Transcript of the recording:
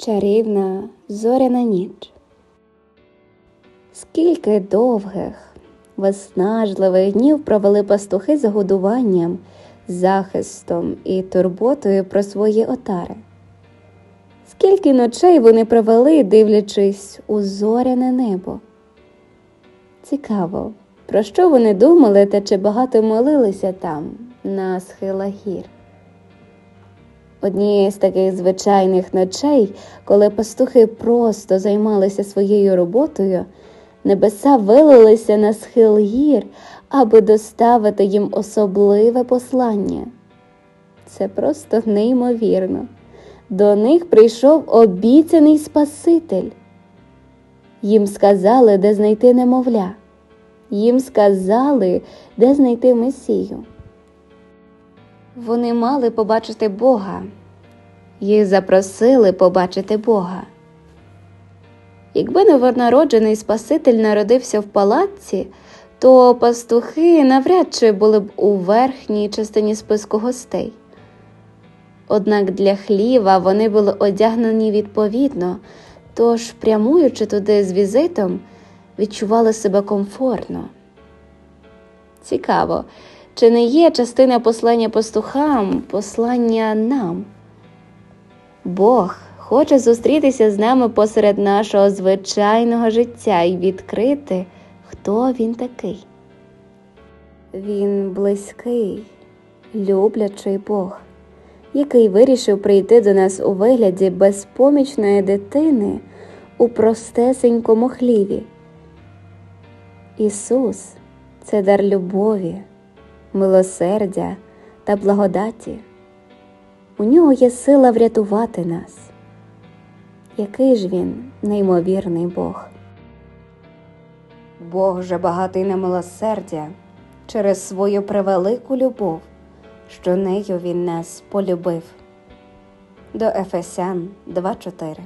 чарівна зоряна ніч. Скільки довгих, виснажливих днів провели пастухи за годуванням, захистом і турботою про свої отари. Скільки ночей вони провели, дивлячись у зоряне небо. Цікаво, про що вони думали та чи багато молилися там, на схилах гір. Однією з таких звичайних ночей, коли пастухи просто займалися своєю роботою, небеса вилилися на схил гір, аби доставити їм особливе послання. Це просто неймовірно. До них прийшов обіцяний Спаситель. Їм сказали, де знайти немовля. Їм сказали, де знайти Месію. Вони мали побачити Бога, їх запросили побачити Бога. Якби новонароджений Спаситель народився в палаці, то пастухи навряд чи були б у верхній частині списку гостей. Однак для хліва вони були одягнені відповідно, тож, прямуючи туди з візитом, відчували себе комфортно. Цікаво, чи не є частина послання пастухам послання нам? Бог хоче зустрітися з нами посеред нашого звичайного життя і відкрити, хто він такий. Він близький, люблячий Бог, який вирішив прийти до нас у вигляді безпомічної дитини у простесенькому хліві. Ісус це дар любові, милосердя та благодаті. У нього є сила врятувати нас. Який ж він неймовірний Бог. Бог же багатий на милосердя через свою превелику любов, що нею він нас полюбив. До Ефесян 2.4